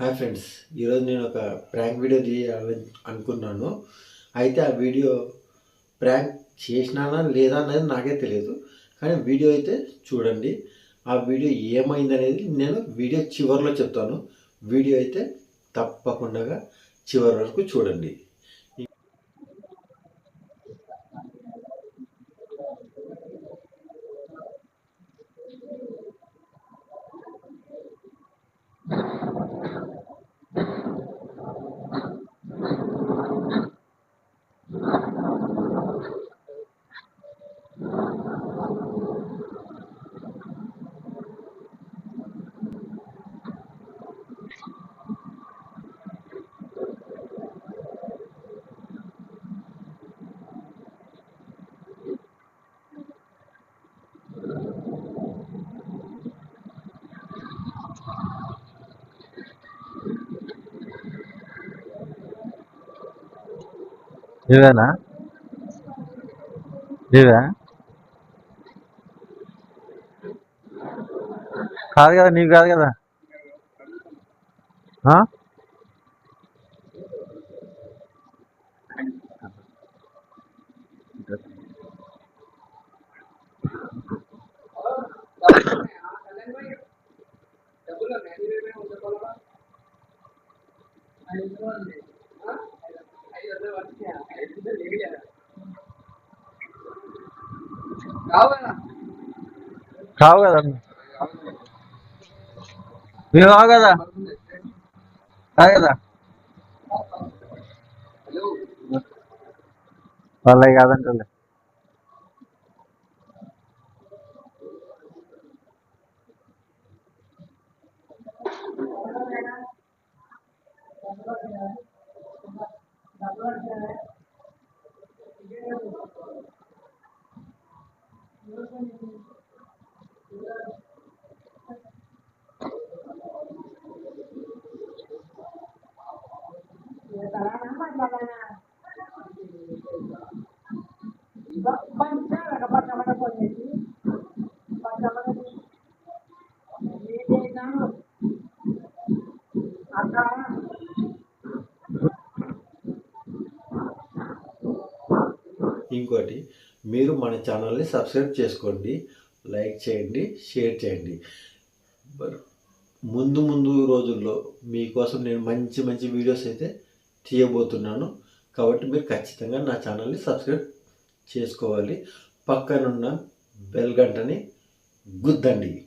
Hi friends ఈరోజు నేను ఒక ప్రాంక్ వీడియో తీయాలని అనుకున్నాను. అయితే ఆ వీడియో ప్రాంక్ చేసినానా లేదా అనేది నాకే తెలియదు. కానీ వీడియో అయితే చూడండి. ఆ వీడియో ఏమైంది అనేది నేను వీడియో చివరిలో చెప్తాను. వీడియో అయితే తప్పకుండా చివరి వరకు చూడండి. ఇవేనా ఇవే కాదు కదా నీకు కాదు కదా. ఆ? కావు కదా ఇవి కావు కదా కాదు కదా వాళ్ళవి కాదంటే ఇంకోటి మీరు మన ఛానల్ని సబ్స్క్రైబ్ చేసుకోండి లైక్ చేయండి షేర్ చేయండి. ముందు ముందు రోజుల్లో మీకోసం నేను మంచి మంచి వీడియోస్ అయితే తీయబోతున్నాను. కాబట్టి మీరు ఖచ్చితంగా నా ఛానల్ని సబ్స్క్రైబ్ చేసుకోవాలి. పక్కనున్న బెల్ గంటని గుద్దండి.